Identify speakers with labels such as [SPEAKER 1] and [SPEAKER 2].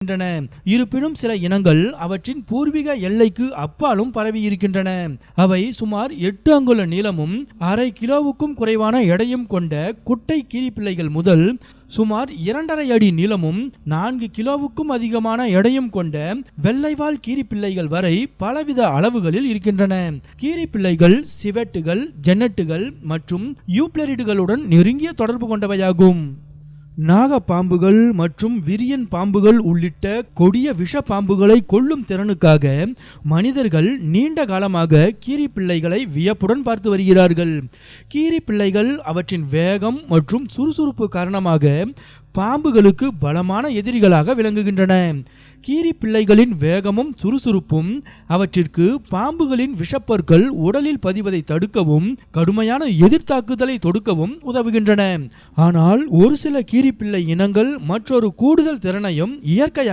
[SPEAKER 1] இருக்கின்றன. இருப்பினும் சில இனங்கள் அவற்றின் பூர்வீக எல்லைக்கு அப்பாலும் பரவி இருக்கின்றன. அவை சுமார் எட்டு அங்குல நீளமும் அரை கிலோவுக்கும் குறைவான எடையும் கொண்ட குட்டை கீரிப்பிள்ளைகள் முதல் சுமார் இரண்டரை அடி நீளமும் நான்கு கிலோவுக்கும் அதிகமான எடையும் கொண்ட வெள்ளைவால் கீரிப்பிள்ளைகள் வரை பலவித அளவுகளில் இருக்கின்றன. கீரிப்பிள்ளைகள் சிவெட்டுகள் ஜென்னட்டுகள் மற்றும் யூப்ளரிடுகளுடன் நெருங்கிய தொடர்பு கொண்டவையாகும். நாக பாம்புகள் மற்றும் விரியன் பாம்புகள் உள்ளிட்ட கொடிய விஷ பாம்புகளை கொல்லும் திறனுக்காக மனிதர்கள் நீண்ட காலமாக கீரி பிள்ளைகளை வியப்புடன் பார்த்து வருகிறார்கள். கீரி பிள்ளைகள் அவற்றின் வேகம் மற்றும் சுறுசுறுப்பு காரணமாக பாம்புகளுக்கு பலமான எதிரிகளாக விளங்குகின்றன. கீரி பிள்ளைகளின் வேகமும் சுறுசுறுப்பும் அவற்றிற்கு பாம்புகளின் விஷப்பற்கள் உடலில் பதிவதை தடுக்கவும் கடுமையான எதிர்த்தாக்குதலை தொடுக்கவும் உதவுகின்றன. ஆனால் ஒரு சில கீரிப்பிள்ளை இனங்கள் மற்றொரு கூடுதல் திறனையும் இயற்கையாக